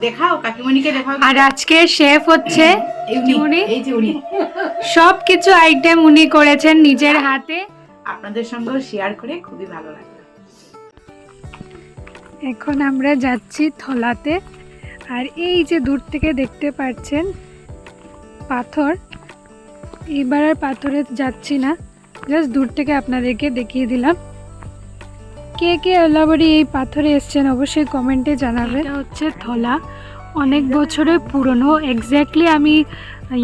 দেখাও কাকিমণিকে দেখাও। আর আজকে শেফ হচ্ছে এই উনি, উনি? এই যে উনি। সব কিছু আইটেম উনি করেছেন নিজের হাতে। আপনাদের সঙ্গেও শেয়ার করে খুবই ভালো লাগল। এখন আমরা যাচ্ছি থলাতে। আর এই যে দূর থেকে দেখতে পাচ্ছেন পাথর। এবার আর পাথরে যাচ্ছি না। জাস্ট দূর থেকে আপনাদেরকে দেখিয়ে দিলাম। কে কে ওলাবাড়ি এই পাথরে এসছেন অবশ্যই কমেন্টে জানাবেন এটা হচ্ছে থলা। অনেক বছরের পুরনো এক্স্যাক্টলি আমি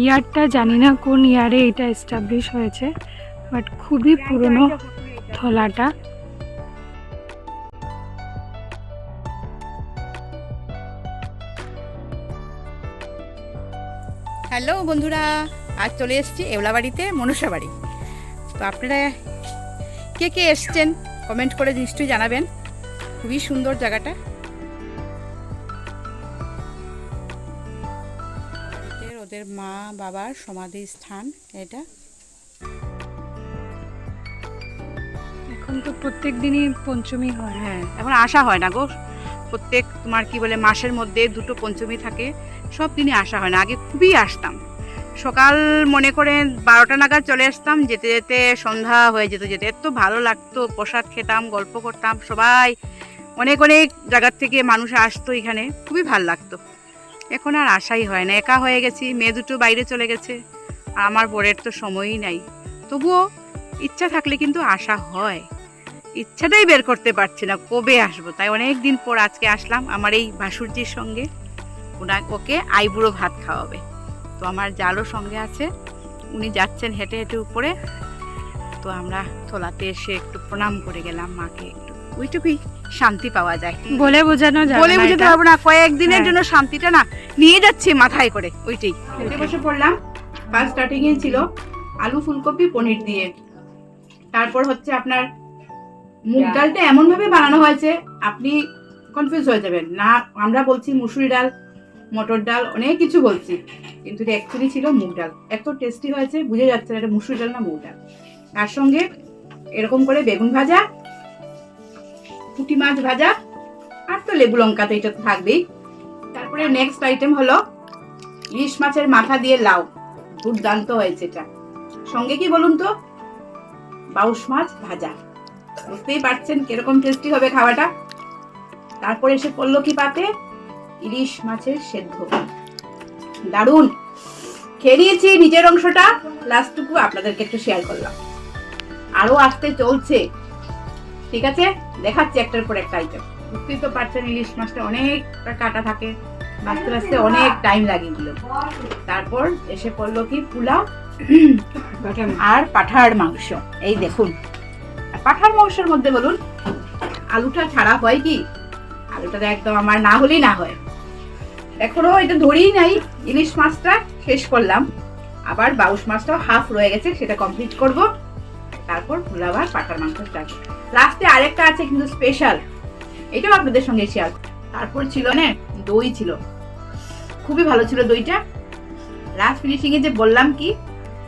ইয়ারটা জানি না কোন ইয়ারে এটা এস্টাবলিশ হয়েছে বাট খুবই পুরনো থলাটা। হ্যালো বন্ধুরা আজ চলে এসেছি এওলাবাড়িতে মনুষ্যা বাড়ি তো আপনারা কে কে এসছেন? কমেন্ট করে নিশ্চয়ই জানাবেন। খুবই সুন্দর জায়গাটা। ওদের ওদের মা বাবার সমাধি স্থান এটা। এখন তো প্রত্যেক দিনই পঞ্চমী হয়। হ্যাঁ এখন আসা হয় না গো। প্রত্যেক তোমার কি বলে মাসের মধ্যে দুটো পঞ্চমী থাকে সব দিনই আসা হয় না। আগে খুবই আসতাম। সকাল মনে করে বারোটা নাগাদ চলে আসতাম, যেতে যেতে সন্ধ্যা হয়ে যেত, যেতে এত ভালো লাগতো, প্রসাদ খেতাম, গল্প করতাম, সবাই অনেক অনেক জায়গার থেকে মানুষ আসতো এখানে, খুবই ভালো লাগতো। এখন আর আশাই হয় না, একা হয়ে গেছি, মেয়ে দুটো বাইরে চলে গেছে আমার বরের তো সময়ই নাই। তবুও ইচ্ছা থাকলে কিন্তু আশা হয়। ইচ্ছাটাই বের করতে পারছি না, কবে আসব? তাই অনেক দিন পর আজকে আসলাম আমার এই ভাসুরজির সঙ্গে। ওনা ওকে আইবুড়ো ভাত খাওয়াবে। তো আমার জালও সঙ্গে আছে। উনি যাচ্ছেন হেঁটে হেঁটে উপরে। তো আমরা থলাতে এসে একটু প্রণাম করে গেলাম মাকে একটু। ওইটুকুই শান্তি পাওয়া যায়। বলে বোঝানো যাবে বলে বুঝতে পারব না কয়েকদিনের হ্যাঁ। জন্য শান্তিটা না নিয়ে যাচ্ছে মাথায় করে ওইটাই। খেতে বসে পড়লাম। ফার্স্ট স্টার্টিং এ ছিল আলু ফুলকপি পনির দিয়ে। তারপর হচ্ছে আপনার মুগ ডালটা এমন ভাবে বানানো হয়েছে আপনি কনফিউজ হয়ে যাবেন। না আমরা বলছি মুসুরি ডাল মটর ডাল, অনেক কিছু বলছি। কিন্তু এটা অ্যাকচুয়ালি ছিল মুগ ডাল। এত টেস্টি হয়েছে, বুঝে যাচ্ছে না এটা মুসুর ডাল না মুগ ডাল। তার সঙ্গে এরকম করে বেগুন ভাজা, পুঁটি মাছ ভাজা, আর তো লেবু লঙ্কা তো এটা তো থাকবেই। তারপরে নেক্সট আইটেম হলো ইলিশ মাছের মাথা দিয়ে লাউ। দুর্দান্ত হয়েছে এটা। সঙ্গে কি বলুন তো? বাউশ মাছ ভাজা। বুঝতেই পারছেন কীরকম টেস্টি হবে খাওয়াটা। তারপরে এসে পড়ল কি পাতে? ইলিশ মাছের সেদ্ধ। দারুণ! খেয়ে নিয়েছি নিজের অংশটা। লাস্টটুকু আপনাদেরকে একটু শেয়ার করলাম। আরও আসতে চলছে। ঠিক আছে? দেখাচ্ছি একটার পর একটা আইটেম বুঝতেই তো পারছেন, ইলিশ মাছটা অনেকটা কাটা থাকে। বাঁচতে বাঁচতে অনেক টাইম লাগে এগুলো তারপর এসে পড়ল কি? পোলাও আর পাঠার মাংস। এই দেখুন। পাঠার মাংসের মধ্যে বলুন, আলুটা ছাড়া হয় কি? আলুটা তো একদম আমার না হলেই না হয়। এখনও এটা ধরেই নাই, ইলিশ মাছটা শেষ করলাম। আবার বাউশ মাছটাও হাফ রয়ে গেছে, সেটা কমপ্লিট করব। তারপর আর পাঠার মাংস স্টার্ট লাস্টে আরেকটা আছে কিন্তু স্পেশাল এটাও আপনাদের সঙ্গে শেয়ার তারপর ছিল না, দই ছিল। খুবই ভালো ছিল দইটা। লাস্ট ফিনিশিং এ যে বললাম কি,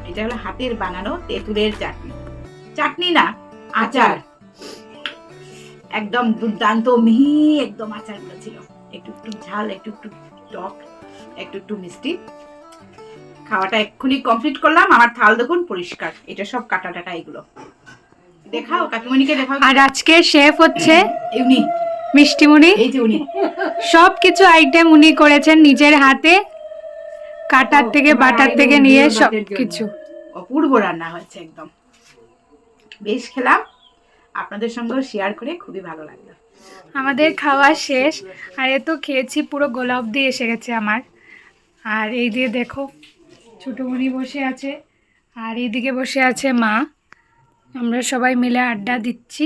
এটা হলো হাতের বানানো তেঁতুলের চাটনি। চাটনি না, আচার। একদম দুর্দান্ত, মিহি একদম আচারগুলো ছিল। একটু একটু ঝাল একটু একটু টক একটু একটু মিষ্টি। খাওয়াটা এক্ষুনি কমপ্লিট করলাম। আমার থাল দেখুন পরিষ্কার। এটা সব কাটা টাটা এগুলো। দেখাও কাকিমণিকে দেখাও। আর আজকে শেফ হচ্ছে উনি মিষ্টিমুনি এই যে উনি। সব কিছু আইটেম উনি করেছেন নিজের হাতে। কাটার থেকে বাটার থেকে নিয়ে সব কিছু অপূর্ব রান্না হয়েছে একদম। বেশ খেলাম। আপনাদের সঙ্গেও শেয়ার করে খুবই ভালো লাগল। আমাদের খাওয়া শেষ, আর এ তো খেয়েছি পুরো গোলাপ দিয়ে এসে গেছে আমার। আর এই দিয়ে দেখো, ছোটোমণি বসে আছে, আর এইদিকে বসে আছে মা। আমরা সবাই মিলে আড্ডা দিচ্ছি।